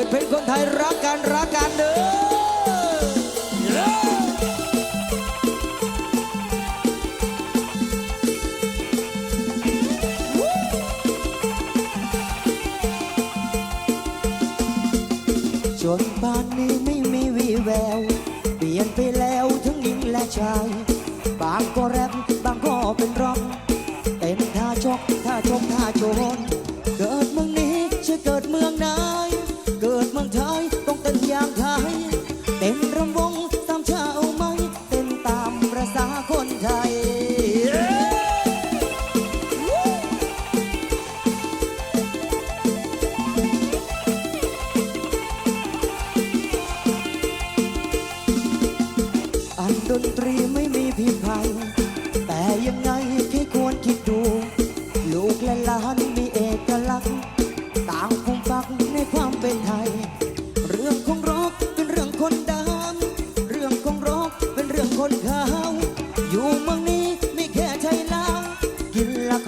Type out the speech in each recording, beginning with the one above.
กิดเป็นคนไทยรักกันรักกันเด้อจนบ้านนี้ไม่มีวี่แวว เปลี่ยนไปแล้วทั้งหญิงและชาย บางก็แรปบางก็เป็นร็อกเต็นท่าชกท่าชกท่าโจนเกิดเมืองนี้จะเกิดเมืองไหน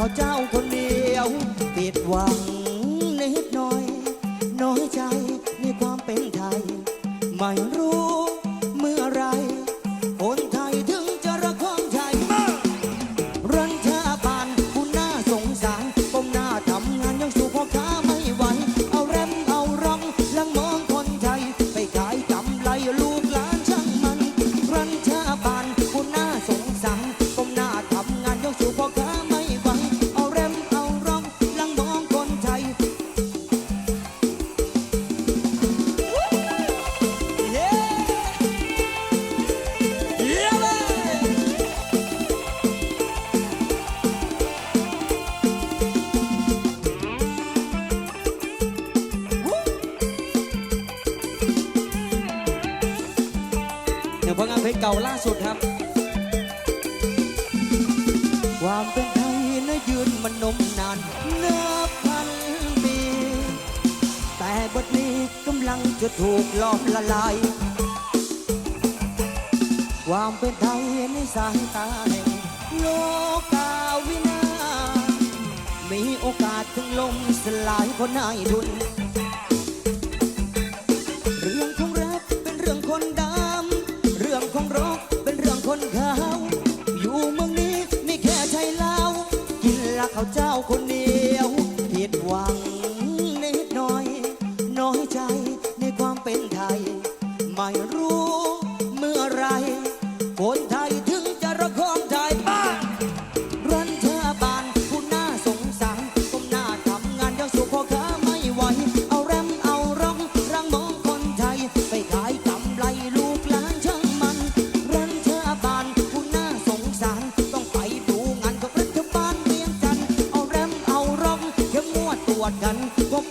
ขาเจ้าคนเดียวผิดหวังนิดหน่อย น้อยใจในความเป็นไทย ไม่รู้ เพลงเก่าล่าสุดครับ ความเป็นไทยนะยืนมันนมนานนับพันปี แต่บทนี้กำลังจะถูกลอบละลาย ความเป็นไทยในสายตาแห่งโลกาวินา มีโอกาสถึงลมสลายคนนายดุนเรื่องของรักเป็นเรื่องคนด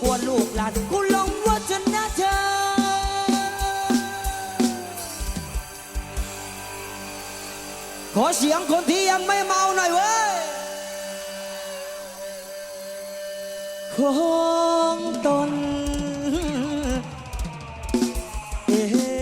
กลัวลูกหลานกูลงวัฒนธรรมขอเสียงคนที่ยังไม่เมาหน่อยเว้ยของตนเอ๊